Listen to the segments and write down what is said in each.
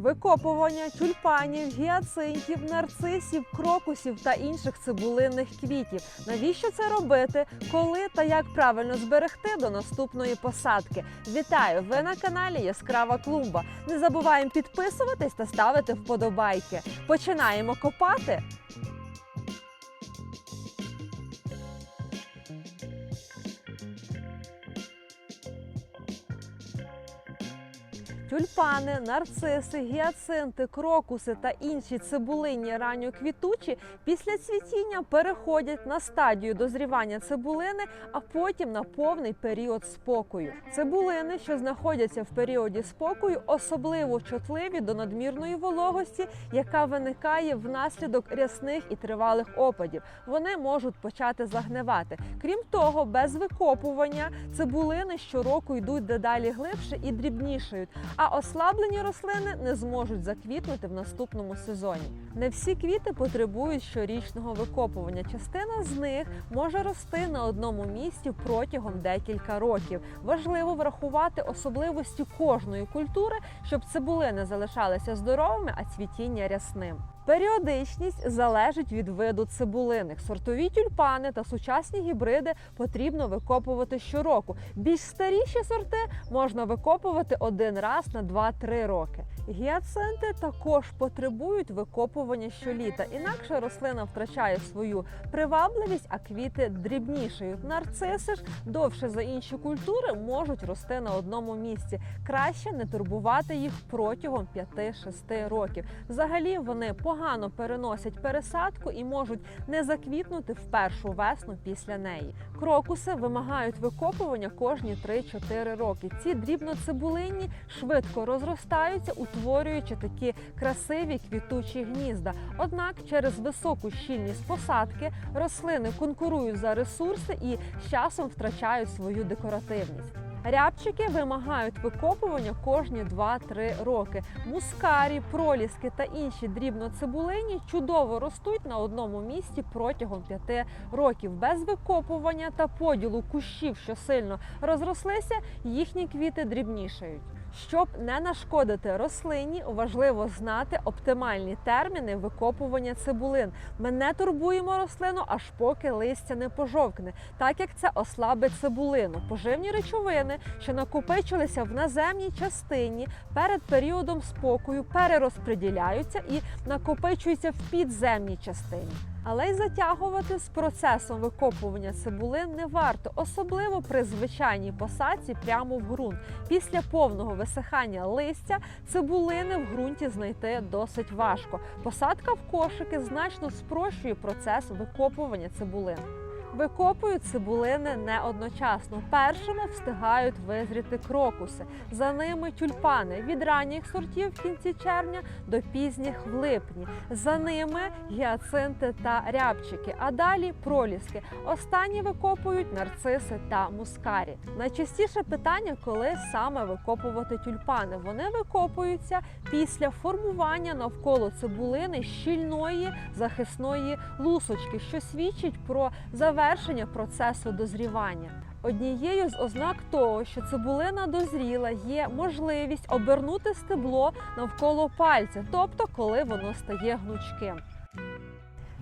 Викопування тюльпанів, гіацинтів, нарцисів, крокусів та інших цибулинних квітів. Навіщо це робити? Коли та як правильно зберегти до наступної посадки? Вітаю! Ви на каналі Яскрава Клумба. Не забуваємо підписуватись та ставити вподобайки. Починаємо копати. Тюльпани, нарциси, гіацинти, крокуси та інші цибулинні ранньоквітучі після цвітіння переходять на стадію дозрівання цибулини, а потім на повний період спокою. Цибулини, що знаходяться в періоді спокою, особливо чутливі до надмірної вологості, яка виникає внаслідок рясних і тривалих опадів. Вони можуть почати загнивати. Крім того, без викопування цибулини щороку йдуть дедалі глибше і дрібнішають а ослаблені рослини не зможуть заквітнути в наступному сезоні. Не всі квіти потребують щорічного викопування. Частина з них може рости на одному місці протягом декілька років. Важливо врахувати особливості кожної культури, щоб цибулини залишалися здоровими, а цвітіння рясним. Періодичність залежить від виду цибулиних. Сортові тюльпани та сучасні гібриди потрібно викопувати щороку. Більш старіші сорти можна викопувати один раз на 2-3 роки. Гіацинти також потребують викопування щоліта, інакше рослина втрачає свою привабливість, а квіти дрібнішають. Нарциси ж довше за інші культури можуть рости на одному місці. Краще не турбувати їх протягом 5-6 років. Взагалі вони погано переносять пересадку і можуть не заквітнути в першу весну після неї. Крокуси вимагають викопування кожні 3-4 роки. Ці дрібноцибулинні швидко розростаються, утворюючи такі красиві квітучі гнізда. Однак через високу щільність посадки рослини конкурують за ресурси і з часом втрачають свою декоративність. Рябчики вимагають викопування кожні 2-3 роки. Мускарі, проліски та інші дрібноцибулині чудово ростуть на одному місці протягом 5 років. Без викопування та поділу кущів, що сильно розрослися, їхні квіти дрібнішають. Щоб не нашкодити рослині, важливо знати оптимальні терміни викопування цибулин. Ми не турбуємо рослину, аж поки листя не пожовкне, так як це ослабить цибулину. Поживні речовини, що накопичилися в наземній частині перед періодом спокою, перерозподіляються і накопичуються в підземній частині. Але й затягувати з процесом викопування цибулин не варто, особливо при звичайній посадці прямо в ґрунт. Після повного висихання листя цибулини в ґрунті знайти досить важко. Посадка в кошики значно спрощує процес викопування цибулин. Викопують цибулини не одночасно. Першими встигають визріти крокуси, за ними тюльпани від ранніх сортів в кінці червня до пізніх в липні. За ними гіацинти та рябчики, а далі проліски. Останні викопують нарциси та мускарі. Найчастіше питання, коли саме викопувати тюльпани. Вони викопуються після формування навколо цибулини щільної захисної лусочки, що свідчить про завершення процесу дозрівання. Однією з ознак того, що цибулина дозріла, є можливість обернути стебло навколо пальця, тобто коли воно стає гнучким.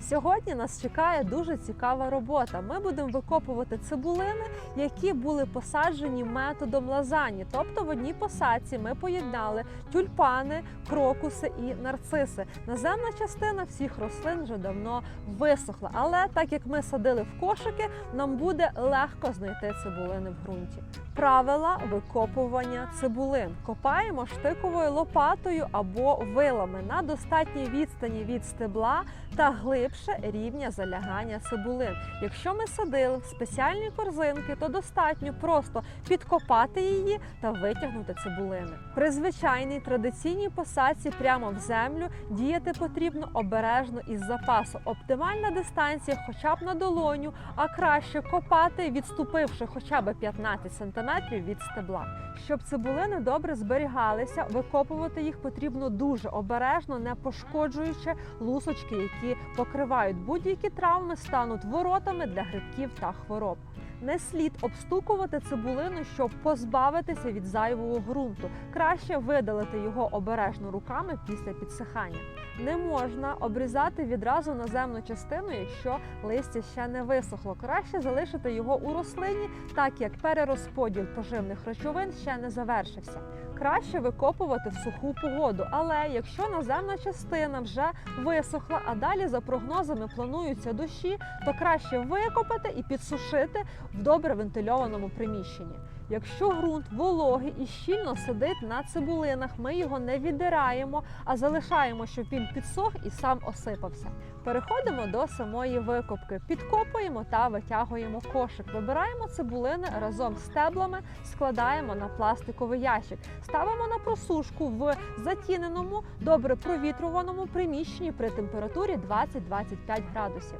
Сьогодні нас чекає дуже цікава робота. Ми будемо викопувати цибулини, які були посаджені методом лазані. Тобто в одній посадці ми поєднали тюльпани, крокуси і нарциси. Наземна частина всіх рослин вже давно висохла. Але так як ми садили в кошики, нам буде легко знайти цибулини в ґрунті. Правила викопування цибулин копаємо штиковою лопатою або вилами на достатній відстані від стебла та глибше рівня залягання цибулин. Якщо ми садили в спеціальні корзинки, то достатньо просто підкопати її та витягнути цибулини. При звичайній традиційній посадці прямо в землю діяти потрібно обережно із запасу. Оптимальна дистанція хоча б на долоню, а краще копати, відступивши хоча б 15 см від стебла. Щоб цибулини добре зберігалися, викопувати їх потрібно дуже обережно, не пошкоджуючи лусочки, які покривають будь-які травми, стануть воротами для грибків та хвороб. Не слід обстукувати цибулину, щоб позбавитися від зайвого ґрунту. Краще видалити його обережно руками після підсихання. Не можна обрізати відразу наземну частину, якщо листя ще не висохло. Краще залишити його у рослині, так як перерозподіл поживних речовин ще не завершився. Краще викопувати в суху погоду, але якщо наземна частина вже висохла, а далі за прогнозами плануються дощі, то краще викопати і підсушити в добре вентильованому приміщенні. Якщо ґрунт вологий і щільно сидить на цибулинах, ми його не віддираємо, а залишаємо, щоб він підсох і сам осипався. Переходимо до самої викопки. Підкопуємо та витягуємо кошик. Вибираємо цибулини разом з стеблами, складаємо на пластиковий ящик, ставимо на просушку в затіненому, добре провітрюваному приміщенні при температурі 20-25 градусів.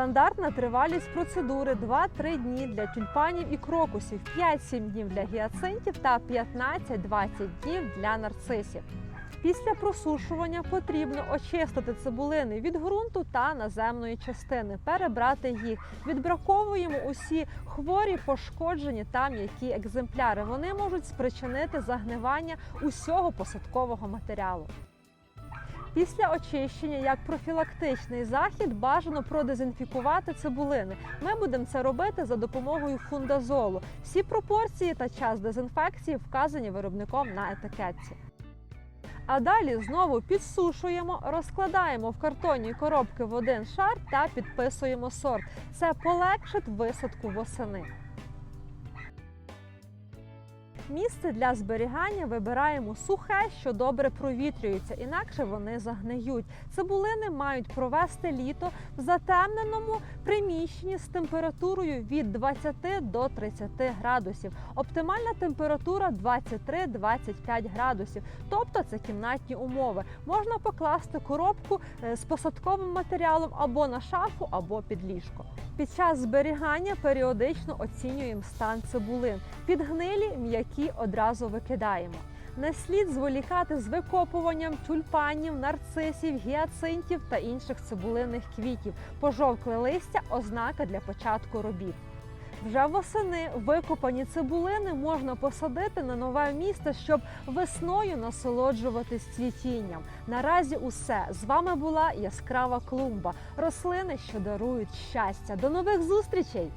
Стандартна тривалість процедури 2-3 дні для тюльпанів і крокусів, 5-7 днів для гіацинтів та 15-20 днів для нарцисів. Після просушування потрібно очистити цибулини від ґрунту та наземної частини, перебрати їх. Відбраковуємо усі хворі, пошкоджені та м'які екземпляри. Вони можуть спричинити загнивання усього посадкового матеріалу. Після очищення, як профілактичний захід, бажано продезінфікувати цибулини. Ми будемо це робити за допомогою фундазолу. Всі пропорції та час дезінфекції вказані виробником на етикетці. А далі знову підсушуємо, розкладаємо в картонні коробки в один шар та підписуємо сорт. Це полегшить висадку восени. Місце для зберігання вибираємо сухе, що добре провітрюється, інакше вони загниють. Цибулини мають провести літо в затемненому приміщенні з температурою від 20 до 30 градусів. Оптимальна температура 23-25 градусів, тобто це кімнатні умови. Можна покласти коробку е, з посадковим матеріалом або на шафу, або під ліжко. Під час зберігання періодично оцінюємо стан цибулин. Підгнилі м'які одразу викидаємо. Не слід зволікати з викопуванням тюльпанів, нарцисів, гіацинтів та інших цибулинних квітів. Пожовкле листя ознака для початку робіт. Вже восени викопані цибулини можна посадити на нове місце, щоб весною насолоджуватись цвітінням. Наразі усе з вами була яскрава клумба, рослини, що дарують щастя. До нових зустрічей!